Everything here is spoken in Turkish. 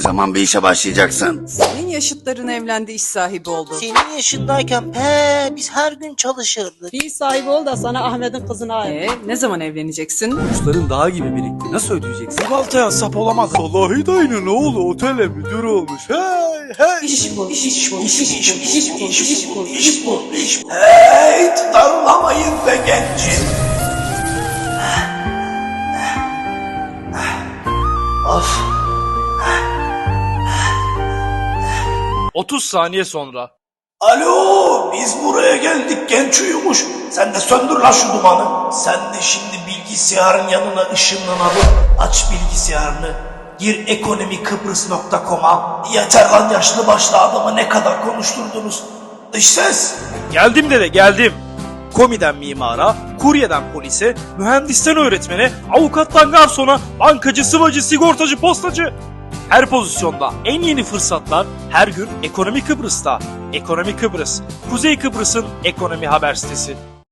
Ne zaman bir işe başlayacaksın? Senin yaşıtların evlendi iş sahibi oldu. Senin yaşındayken he biz her gün çalışırdık. Bir sahibi ol da sana Ahmet'in kızını ayır. Ee, ne zaman evleneceksin? Kuşların dağ gibi birikti. Nasıl ödeyeceksin? Baltayan sap olamaz. Vallahi dayının oğlu otele müdür olmuş. Hey hey. İş bul, iş bul, iş bul, iş bul, iş bul, iş bul. Hey darlamayın be gencim. Of 30 saniye sonra. Alo biz buraya geldik genç uyumuş. Sen de söndür lan şu dumanı. Sen de şimdi bilgisayarın yanına ışınlanalım. Aç bilgisayarını. Gir ekonomikıbrıs.com'a. Yeter lan yaşlı başlı adamı ne kadar konuşturdunuz. Dış ses. Geldim dede geldim. Komiden mimara, kuryeden polise, mühendisten öğretmene, avukattan garsona, bankacı, sıvacı, sigortacı, postacı. Her pozisyonda en yeni fırsatlar her gün Ekonomi Kıbrıs'ta. Ekonomi Kıbrıs, Kuzey Kıbrıs'ın ekonomi haber sitesi.